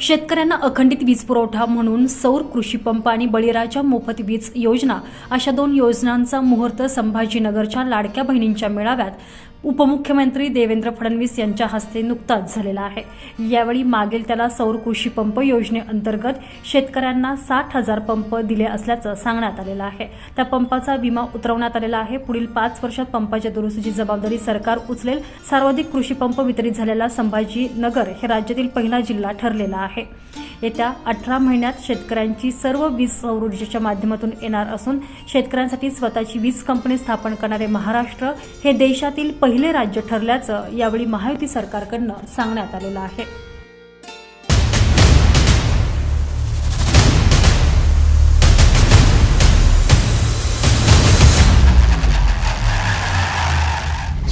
शेतकऱ्यांना अखंडित वीज पुरवठा म्हणून सौर कृषी पंप आणि बळीराजा मोफत वीज योजना अशा दोन योजनांचा मुहूर्त संभाजीनगरच्या लाडक्या बहिणींच्या मेळाव्यात उपमुख्यमंत्री देवेंद्र फडणवीस यांच्या हस्ते नुकताच झालेला आहे. यावेळी मागेल त्याला सौर कृषी पंप योजनेअंतर्गत शेतकऱ्यांना साठ हजार पंप दिले असल्याचं सांगण्यात आलेलं आहे. त्या पंपाचा विमा उतरवण्यात आलेला आहे. पुढील पाच वर्षात पंपाच्या दुरुस्तीची जबाबदारी सरकार उचलेल. सर्वाधिक कृषी पंप वितरित झालेला संभाजीनगर हे राज्यातील पहिला जिल्हा ठरलेला आहे. येत्या अठरा महिन्यात शेतकऱ्यांची सर्व वीज सौर ऊर्जेच्या माध्यमातून येणार असून शेतकऱ्यांसाठी स्वतःची वीज कंपनी स्थापन करणारे महाराष्ट्र हे देशातील पहिले राज्य ठरल्याचं यावेळी महायुती सरकारकडनं सांगण्यात आलेलं आहे.